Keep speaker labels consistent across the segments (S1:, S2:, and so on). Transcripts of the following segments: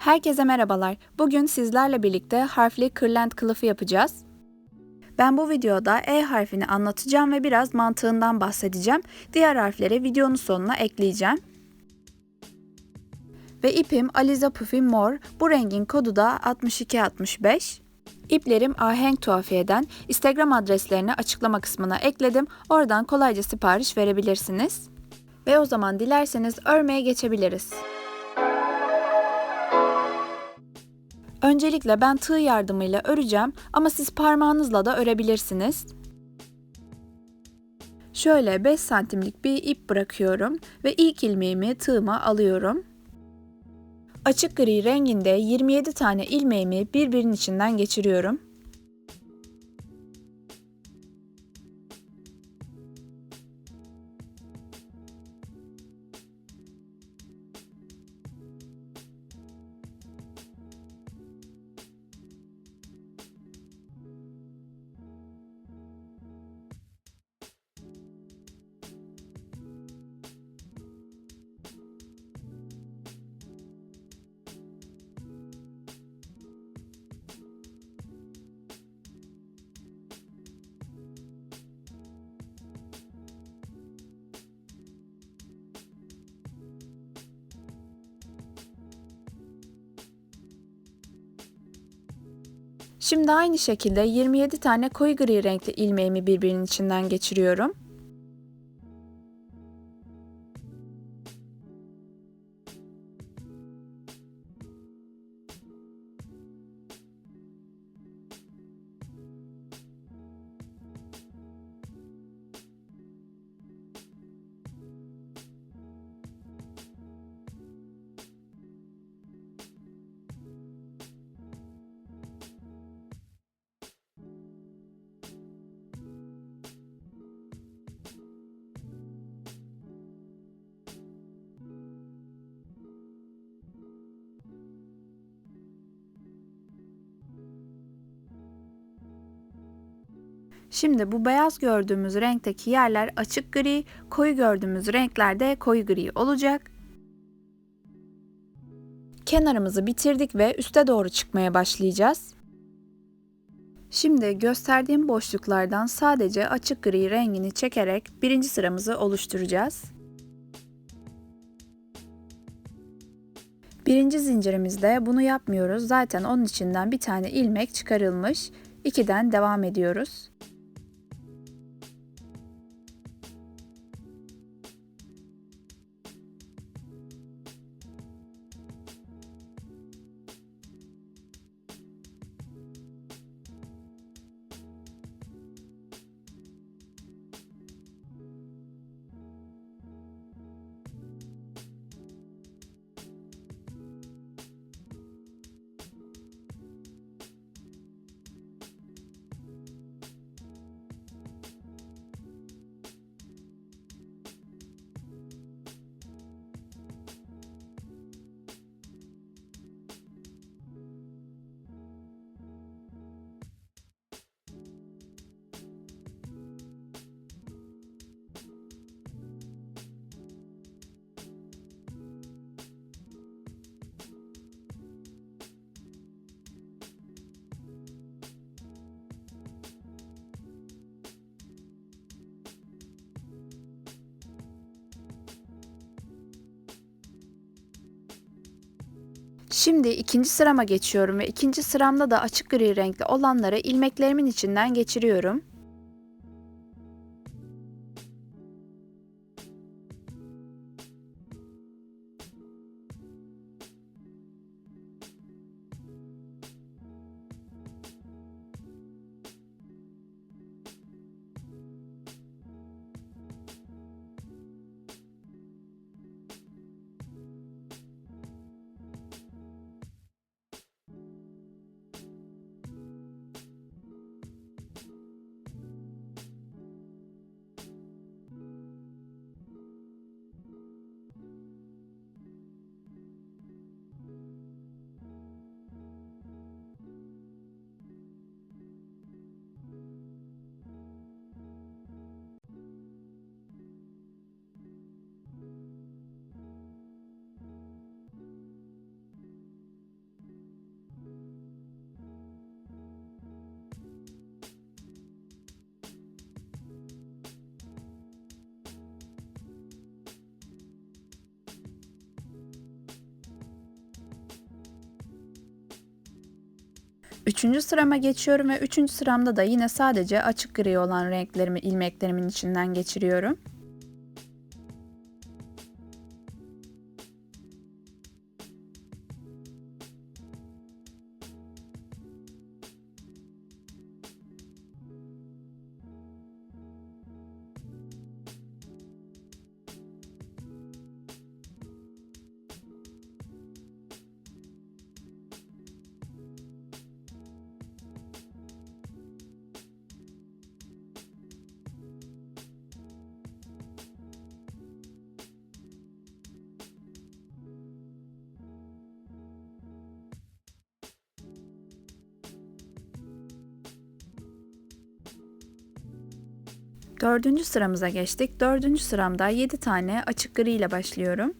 S1: Herkese merhabalar. Bugün sizlerle birlikte harfli kırlent kılıfı yapacağız. Ben bu videoda E harfini anlatacağım ve biraz mantığından bahsedeceğim. Diğer harfleri videonun sonuna ekleyeceğim. Ve ipim Aliza Puffy Mor. Bu rengin kodu da 6265. İplerim ahenk tuhafiyeden. Instagram adreslerini açıklama kısmına ekledim. Oradan kolayca sipariş verebilirsiniz. Ve o zaman dilerseniz örmeye geçebiliriz. Öncelikle ben tığ yardımıyla öreceğim ama siz parmağınızla da örebilirsiniz. Şöyle 5 santimlik bir ip bırakıyorum ve ilk ilmeğimi tığıma alıyorum. Açık gri renginde 27 tane ilmeğimi birbirinin içinden geçiriyorum. Şimdi aynı şekilde 27 tane koyu gri renkli ilmeğimi birbirinin içinden geçiriyorum. Şimdi bu beyaz gördüğümüz renkteki yerler açık gri, koyu gördüğümüz renkler de koyu gri olacak. Kenarımızı bitirdik ve üste doğru çıkmaya başlayacağız. Şimdi gösterdiğim boşluklardan sadece açık gri rengini çekerek birinci sıramızı oluşturacağız. Birinci zincirimizde bunu yapmıyoruz. Zaten onun içinden bir tane ilmek çıkarılmış. 2'den devam ediyoruz. Şimdi ikinci sırama geçiyorum ve ikinci sıramda da açık gri renkli olanları ilmeklerimin içinden geçiriyorum. Üçüncü sırama geçiyorum ve üçüncü sıramda da yine sadece açık gri olan renklerimi ilmeklerimin içinden geçiriyorum. Dördüncü sıramıza geçtik. Dördüncü sıramda 7 tane açık gri ile başlıyorum.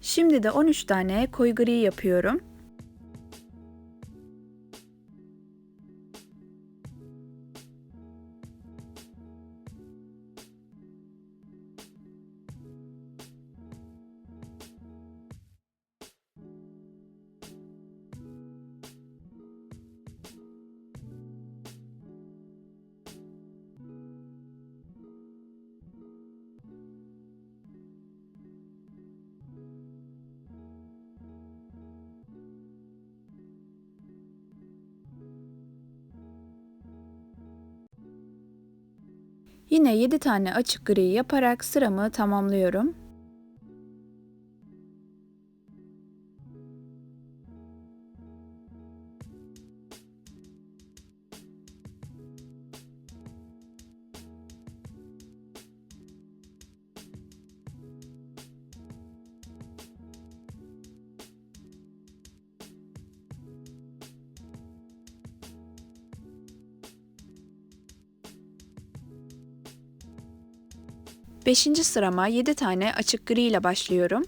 S1: Şimdi de 13 tane koyu gri yapıyorum. Yine 7 tane açık gri yaparak sıramı tamamlıyorum. Beşinci sırama 7 tane açık gri ile başlıyorum.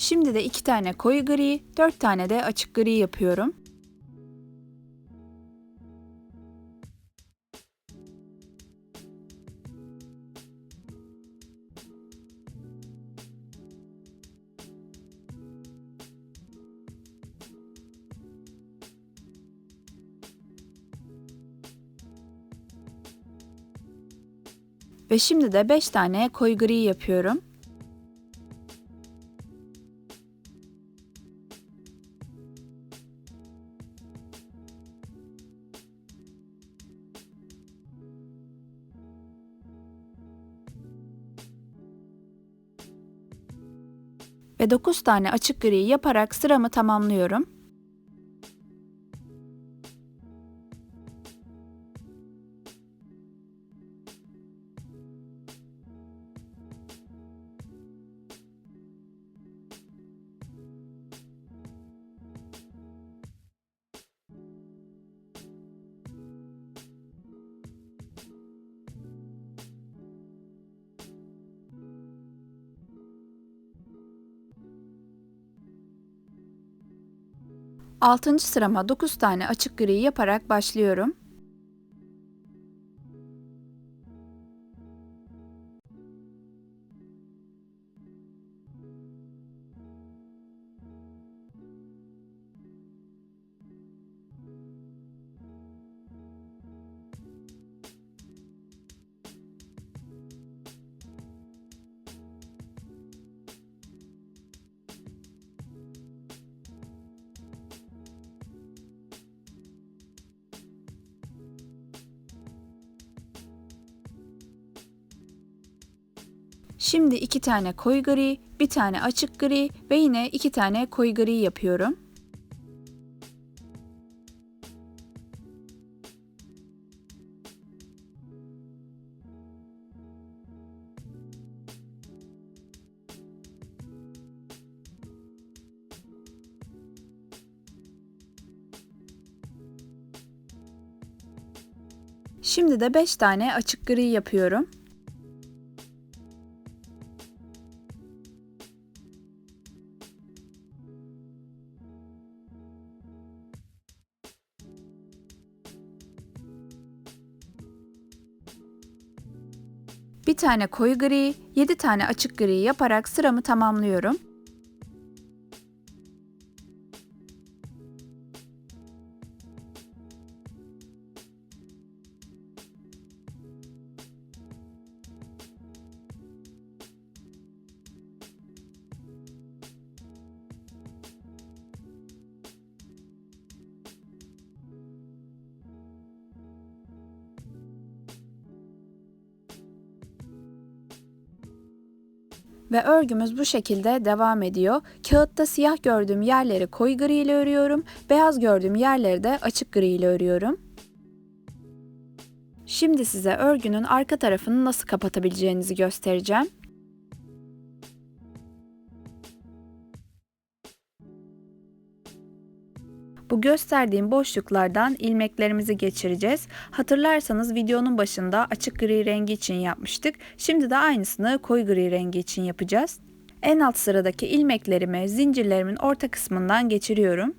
S1: Şimdi de 2 tane koyu gri, 4 tane de açık gri yapıyorum. Ve şimdi de 5 tane koyu gri yapıyorum. Ve 9 tane açık gri yaparak sıramı tamamlıyorum. Altıncı sırama 9 tane açık gri yaparak başlıyorum. Şimdi iki tane koyu gri, bir tane açık gri ve yine iki tane koyu gri yapıyorum. Şimdi de 5 tane açık gri yapıyorum. Bir tane koyu gri, 7 tane açık gri yaparak sıramı tamamlıyorum. Ve örgümüz bu şekilde devam ediyor. Kağıtta siyah gördüğüm yerleri koyu gri ile örüyorum. Beyaz gördüğüm yerleri de açık gri ile örüyorum. Şimdi size örgünün arka tarafını nasıl kapatabileceğinizi göstereceğim. Bu gösterdiğim boşluklardan ilmeklerimizi geçireceğiz. Hatırlarsanız videonun başında açık gri rengi için yapmıştık. Şimdi de aynısını koyu gri rengi için yapacağız. En alt sıradaki ilmeklerimi zincirlerimin orta kısmından geçiriyorum.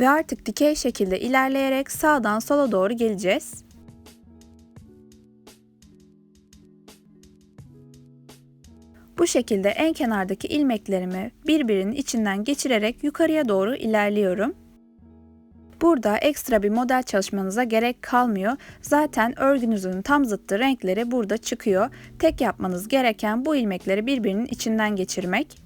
S1: Ve artık dikey şekilde ilerleyerek sağdan sola doğru geleceğiz. Bu şekilde en kenardaki ilmeklerimi birbirinin içinden geçirerek yukarıya doğru ilerliyorum. Burada ekstra bir model çalışmanıza gerek kalmıyor. Zaten örgünüzün tam zıttı renkleri burada çıkıyor. Tek yapmanız gereken bu ilmekleri birbirinin içinden geçirmek.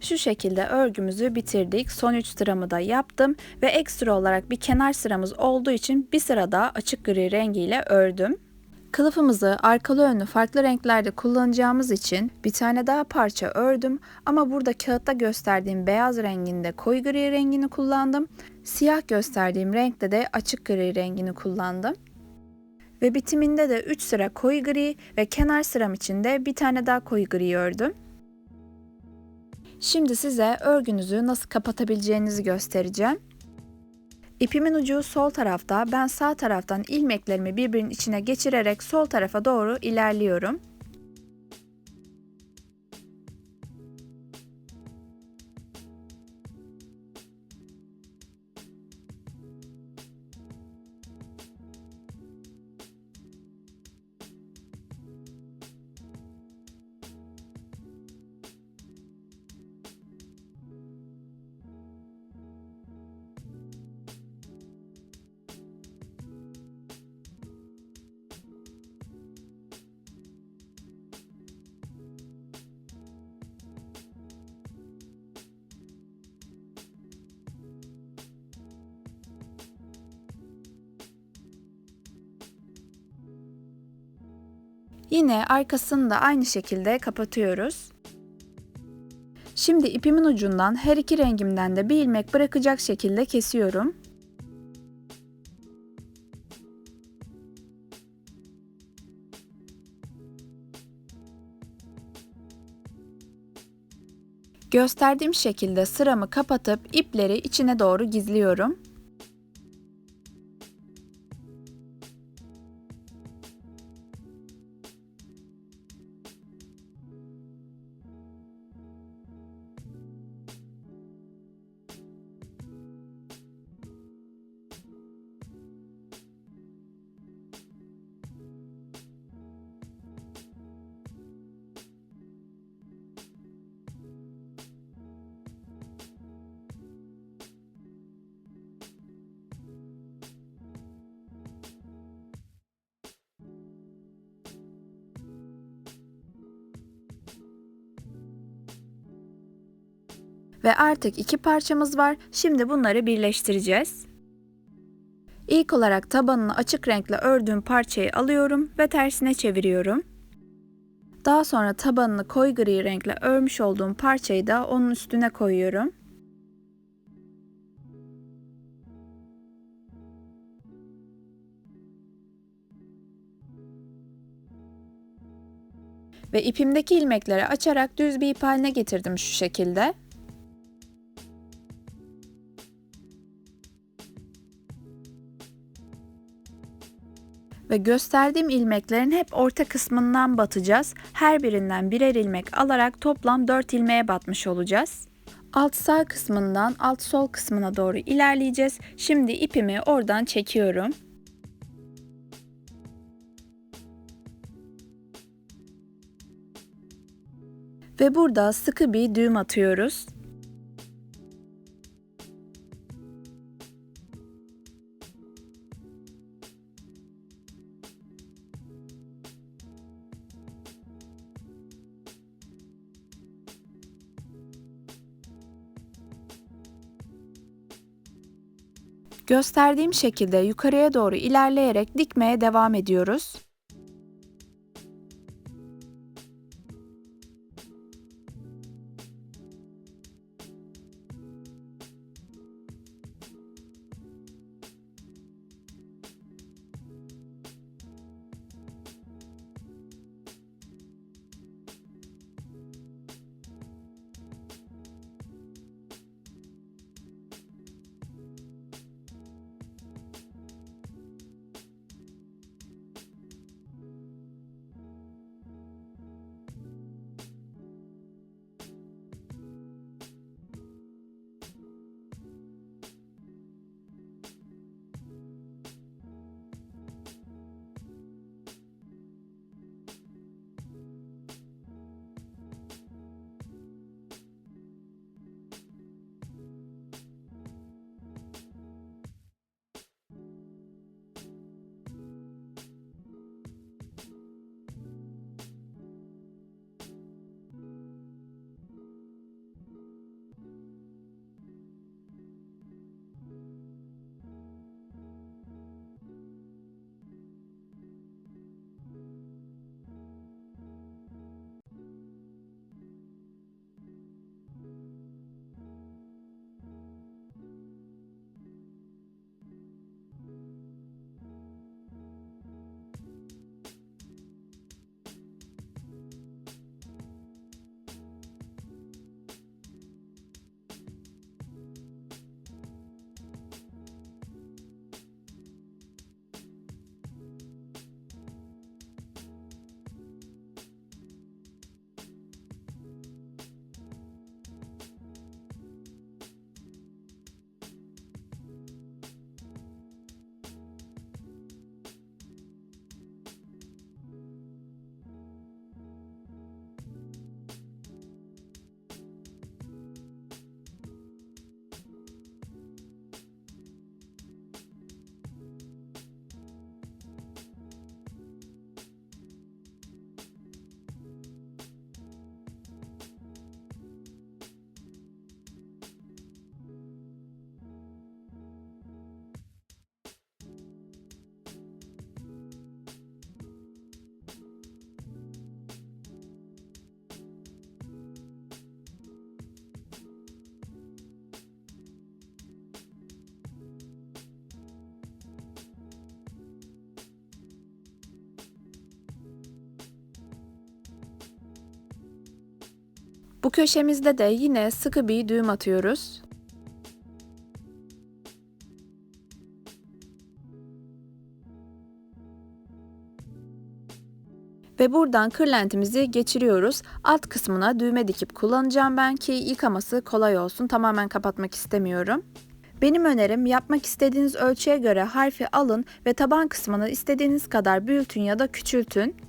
S1: Şu şekilde örgümüzü bitirdik. Son 3 sıramı da yaptım ve ekstra olarak bir kenar sıramız olduğu için bir sıra daha açık gri rengiyle ördüm. Kılıfımızı arkalı önlü farklı renklerde kullanacağımız için bir tane daha parça ördüm ama burada kağıtta gösterdiğim beyaz renginde koyu gri rengini kullandım. Siyah gösterdiğim renkte de açık gri rengini kullandım. Ve bitiminde de 3 sıra koyu gri ve kenar sıram için de bir tane daha koyu gri ördüm. Şimdi size örgünüzü nasıl kapatabileceğinizi göstereceğim. İpimin ucu sol tarafta, ben sağ taraftan ilmeklerimi birbirinin içine geçirerek sol tarafa doğru ilerliyorum. Yine arkasını da aynı şekilde kapatıyoruz. Şimdi ipimin ucundan her iki rengimden de bir ilmek bırakacak şekilde kesiyorum. Gösterdiğim şekilde sıramı kapatıp ipleri içine doğru gizliyorum. Ve artık iki parçamız var. Şimdi bunları birleştireceğiz. İlk olarak tabanını açık renkle ördüğüm parçayı alıyorum ve tersine çeviriyorum. Daha sonra tabanını koyu gri renkle örmüş olduğum parçayı da onun üstüne koyuyorum. Ve ipimdeki ilmekleri açarak düz bir ip haline getirdim şu şekilde. Ve gösterdiğim ilmeklerin hep orta kısmından batacağız. Her birinden birer ilmek alarak toplam 4 ilmeğe batmış olacağız. Alt sağ kısmından alt sol kısmına doğru ilerleyeceğiz. Şimdi ipimi oradan çekiyorum. Ve burada sıkı bir düğüm atıyoruz. Gösterdiğim şekilde yukarıya doğru ilerleyerek dikmeye devam ediyoruz. Bu köşemizde de yine sıkı bir düğüm atıyoruz. Ve buradan kırlentimizi geçiriyoruz. Alt kısmına düğme dikip kullanacağım ben ki yıkaması kolay olsun. Tamamen kapatmak istemiyorum. Benim önerim yapmak istediğiniz ölçüye göre harfi alın ve taban kısmını istediğiniz kadar büyütün ya da küçültün.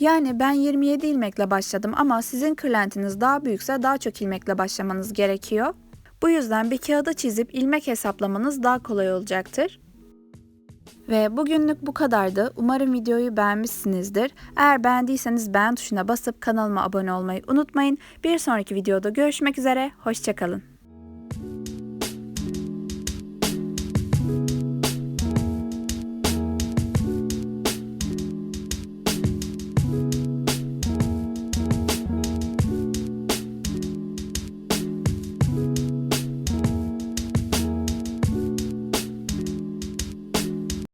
S1: Yani ben 27 ilmekle başladım ama sizin kırlentiniz daha büyükse daha çok ilmekle başlamanız gerekiyor. Bu yüzden bir kağıda çizip ilmek hesaplamanız daha kolay olacaktır. Ve bugünlük bu kadardı. Umarım videoyu beğenmişsinizdir. Eğer beğendiyseniz beğen tuşuna basıp kanalıma abone olmayı unutmayın. Bir sonraki videoda görüşmek üzere. Hoşçakalın.